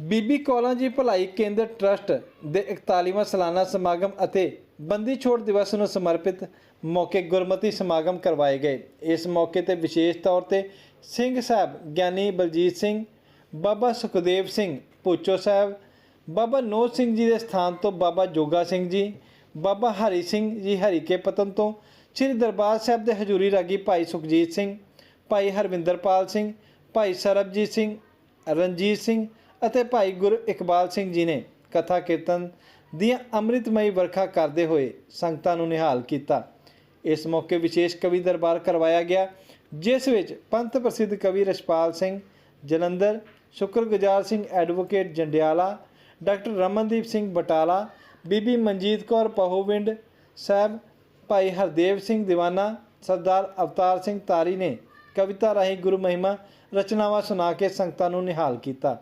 ਬੀਬੀ ਕੌਲਾਂ ਜੀ ਭਲਾਈ ਕੇਂਦਰ ਟਰਸਟ ਦੇ 41ਵਾਂ ਸਾਲਾਨਾ ਸਮਾਗਮ ਅਤੇ ਬੰਦੀ ਛੋੜ ਦਿਵਸ ਨੂੰ ਸਮਰਪਿਤ ਮੌਕੇ ਗੁਰਮਤੀ ਸਮਾਗਮ ਕਰਵਾਏ ਗਏ। ਇਸ ਮੌਕੇ ਤੇ ਵਿਸ਼ੇਸ਼ ਤੌਰ ਤੇ ਸਿੰਘ ਸਾਹਿਬ ਗਿਆਨੀ ਬਲਜੀਤ ਸਿੰਘ, ਬਾਬਾ ਸੁਖਦੇਵ ਸਿੰਘ ਪੁੱਚੋ ਸਾਹਿਬ, ਬਾਬਾ ਨੋਜ ਸਿੰਘ ਜੀ ਦੇ ਸਥਾਨ ਤੋਂ ਬਾਬਾ ਜੋਗਾ ਸਿੰਘ ਜੀ, ਬਾਬਾ ਹਰੀ ਸਿੰਘ ਜੀ ਹਰੀਕੇ ਪਤਨ ਤੋਂ ਸ੍ਰੀ ਦਰਬਾਰ ਸਾਹਿਬ ਦੇ ਹਜੂਰੀ ਰਾਗੀ ਭਾਈ ਸੁਖਜੀਤ ਸਿੰਘ, ਭਾਈ ਹਰਵਿੰਦਰਪਾਲ ਸਿੰਘ, ਭਾਈ ਸਰਬਜੀਤ ਸਿੰਘ, ਰਣਜੀਤ ਸਿੰਘ ਅਤੇ ਭਾਈ ਗੁਰ ਇਕਬਾਲ ਸਿੰਘ ਜੀ ਨੇ ਕਥਾ ਕੀਰਤਨ ਦੀਆਂ ਅੰਮ੍ਰਿਤਮਈ ਵਰਖਾ ਕਰਦੇ ਹੋਏ ਸੰਗਤਾਂ ਨੂੰ ਨਿਹਾਲ ਕੀਤਾ। ਇਸ ਮੌਕੇ ਵਿਸ਼ੇਸ਼ ਕਵੀ ਦਰਬਾਰ ਕਰਵਾਇਆ ਗਿਆ, ਜਿਸ ਵਿੱਚ ਪੰਥ ਪ੍ਰਸਿੱਧ ਕਵੀ ਰਛਪਾਲ ਸਿੰਘ, ਜਲੰਧਰ ਸ਼ੁਕਰਗੁਜ਼ਾਰ ਸਿੰਘ ਐਡਵੋਕੇਟ ਜੰਡਿਆਲਾ, ਡਾਕਟਰ ਰਮਨਦੀਪ ਸਿੰਘ ਬਟਾਲਾ, ਬੀਬੀ ਮਨਜੀਤ ਕੌਰ ਪਹੋਵਿੰਡ ਸਾਹਿਬ, ਭਾਈ ਹਰਦੇਵ ਸਿੰਘ ਦੀਵਾਨਾ, ਸਰਦਾਰ ਅਵਤਾਰ ਸਿੰਘ ਤਾਰੀ ਨੇ ਕਵਿਤਾ ਰਾਹੀਂ ਗੁਰੂ ਮਹਿਮਾ ਰਚਨਾਵਾਂ ਸੁਣਾ ਕੇ ਸੰਗਤਾਂ ਨੂੰ ਨਿਹਾਲ ਕੀਤਾ।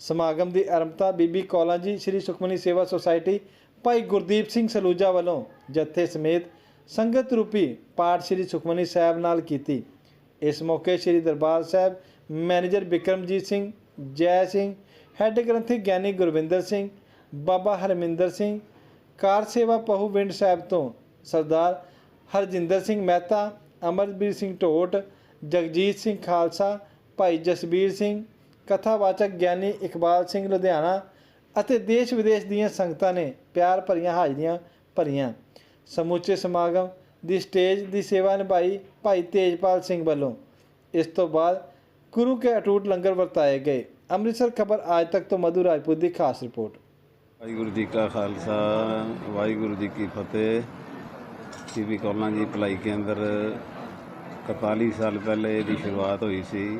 ਸਮਾਗਮ ਦੀ ਆਰੰਭਤਾ ਬੀਬੀ ਕੌਲਾਂ ਜੀ ਸ੍ਰੀ ਸੁਖਮਨੀ ਸੇਵਾ ਸੁਸਾਇਟੀ ਭਾਈ ਗੁਰਦੀਪ ਸਿੰਘ ਸਲੂਜਾ ਵੱਲੋਂ ਜਥੇ ਸਮੇਤ ਸੰਗਤ ਰੂਪੀ ਪਾਠ ਸ੍ਰੀ ਸੁਖਮਨੀ ਸਾਹਿਬ ਨਾਲ ਕੀਤੀ। ਇਸ ਮੌਕੇ ਸ੍ਰੀ ਦਰਬਾਰ ਸਾਹਿਬ ਮੈਨੇਜਰ ਬਿਕਰਮਜੀਤ ਸਿੰਘ, ਜੈ ਸਿੰਘ, ਹੈੱਡ ਗ੍ਰੰਥੀ ਗਿਆਨੀ ਗੁਰਵਿੰਦਰ ਸਿੰਘ, ਬਾਬਾ ਹਰਮਿੰਦਰ ਸਿੰਘ, ਕਾਰ ਸੇਵਾ ਪਹੂਵਿੰਡ ਸਾਹਿਬ ਤੋਂ ਸਰਦਾਰ ਹਰਜਿੰਦਰ ਸਿੰਘ ਮਹਿਤਾ, ਅਮਰਬੀਰ ਸਿੰਘ ਢੋਟ, ਜਗਜੀਤ ਸਿੰਘ ਖਾਲਸਾ, ਭਾਈ ਜਸਬੀਰ ਸਿੰਘ ਕਥਾਵਾਚਕ ਗਿਆਨੀ ਇਕਬਾਲ ਸਿੰਘ ਲੁਧਿਆਣਾ ਅਤੇ ਦੇਸ਼ ਵਿਦੇਸ਼ ਦੀਆਂ ਸੰਗਤਾਂ ਨੇ ਪਿਆਰ ਭਰੀਆਂ ਹਾਜ਼ਰੀਆਂ ਭਰੀਆਂ। ਸਮੁੱਚੇ ਸਮਾਗਮ ਦੀ ਸਟੇਜ ਦੀ ਸੇਵਾ ਨਿਭਾਈ ਭਾਈ ਤੇਜਪਾਲ ਸਿੰਘ ਵੱਲੋਂ। ਇਸ ਤੋਂ ਬਾਅਦ ਗੁਰੂ ਕੇ ਅਟੂਟ ਲੰਗਰ ਵਰਤਾਏ ਗਏ। ਅੰਮ੍ਰਿਤਸਰ ਖਬਰ ਅੱਜ ਤੱਕ ਤੋਂ ਮਧੂ ਰਾਜਪੂਤ ਦੀ ਖਾਸ ਰਿਪੋਰਟ। ਵਾਹਿਗੁਰੂ ਜੀ ਕਾ ਖਾਲਸਾ, ਵਾਹਿਗੁਰੂ ਜੀ ਕੀ ਫਤਿਹ। ਬੀਬੀ ਕੌਲਾਂ ਜੀ ਭਲਾਈ ਕੇਂਦਰ 41 ਸਾਲ ਪਹਿਲੇ ਇਹਦੀ ਸ਼ੁਰੂਆਤ ਹੋਈ ਸੀ।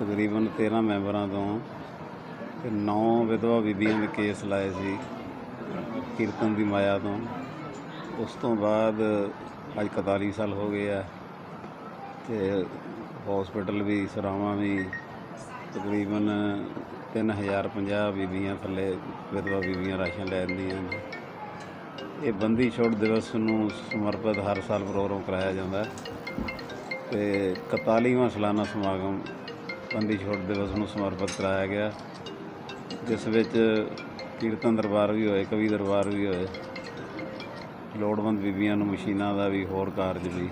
ਤਕਰੀਬਨ 13 ਮੈਂਬਰਾਂ ਤੋਂ ਤੇ 9 ਵਿਧਵਾ ਬੀਬੀਆਂ ਦੇ ਕੇਸ ਲਾਏ ਸੀ, ਕੀਰਤਨ ਦੀ ਮਾਇਆ ਤੋਂ। ਉਸ ਤੋਂ ਬਾਅਦ ਅੱਜ 41 ਸਾਲ ਹੋ ਗਏ ਆ ਤੇ ਹਸਪੀਟਲ ਵੀ, ਸਰਾਵਾਂ ਵੀ, ਤਕਰੀਬਨ 3050 ਬੀਬੀਆਂ ਥੱਲੇ ਵਿਧਵਾ ਬੀਬੀਆਂ ਰਾਸ਼ਨ ਲੈ ਆਉਂਦੀਆਂ ਨੇ। ਇਹ ਬੰਦੀ ਛੋੜ ਦਿਵਸ ਨੂੰ ਸਮਰਪਿਤ ਹਰ ਸਾਲ ਪ੍ਰੋਗਰਾਮ ਕਰਾਇਆ ਜਾਂਦਾ ਹੈ ਤੇ 41ਵਾਂ ਸਾਲਾਨਾ ਸਮਾਗਮ ਬੰਦੀ ਛੋੜ ਦਿਵਸ ਨੂੰ ਸਮਰਪਿਤ ਕਰਾਇਆ ਗਿਆ। ਜਿਸ ਵਿੱਚ ਕੀਰਤਨ ਦਰਬਾਰ ਵੀ ਹੋਏ ਕਵੀ ਦਰਬਾਰ ਵੀ ਹੋਏ। ਲੋੜਵੰਦ ਬੀਬੀਆਂ ਨੂੰ ਮਸ਼ੀਨਾਂ ਦਾ ਵੀ ਹੋਰ ਕਾਰਜ ਵੀ।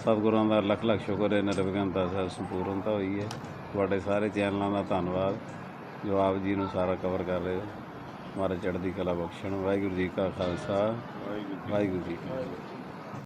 ਸਤਿਗੁਰਾਂ ਦਾ ਲੱਖ ਲੱਖ ਸ਼ੁਕਰ ਹੈ ਨਿਰਵਿਘਨਤਾ ਸਹਿ ਸੰਪੂਰਨਤਾ ਹੋਈ ਹੈ। ਤੁਹਾਡੇ ਸਾਰੇ ਚੈਨਲਾਂ ਦਾ ਧੰਨਵਾਦ। ਜੋ ਆਪ ਜੀ ਨੂੰ ਸਾਰਾ ਕਵਰ ਕਰ ਰਹੇ ਹੋ। ਮਾਰੇ ਚੜ੍ਹਦੀ ਕਲਾ ਬਖਸ਼ਣ। ਵਾਹਿਗੁਰੂ ਜੀ ਕਾ ਖਾਲਸਾ। ਵਾਹਿਗੁਰੂ ਜੀ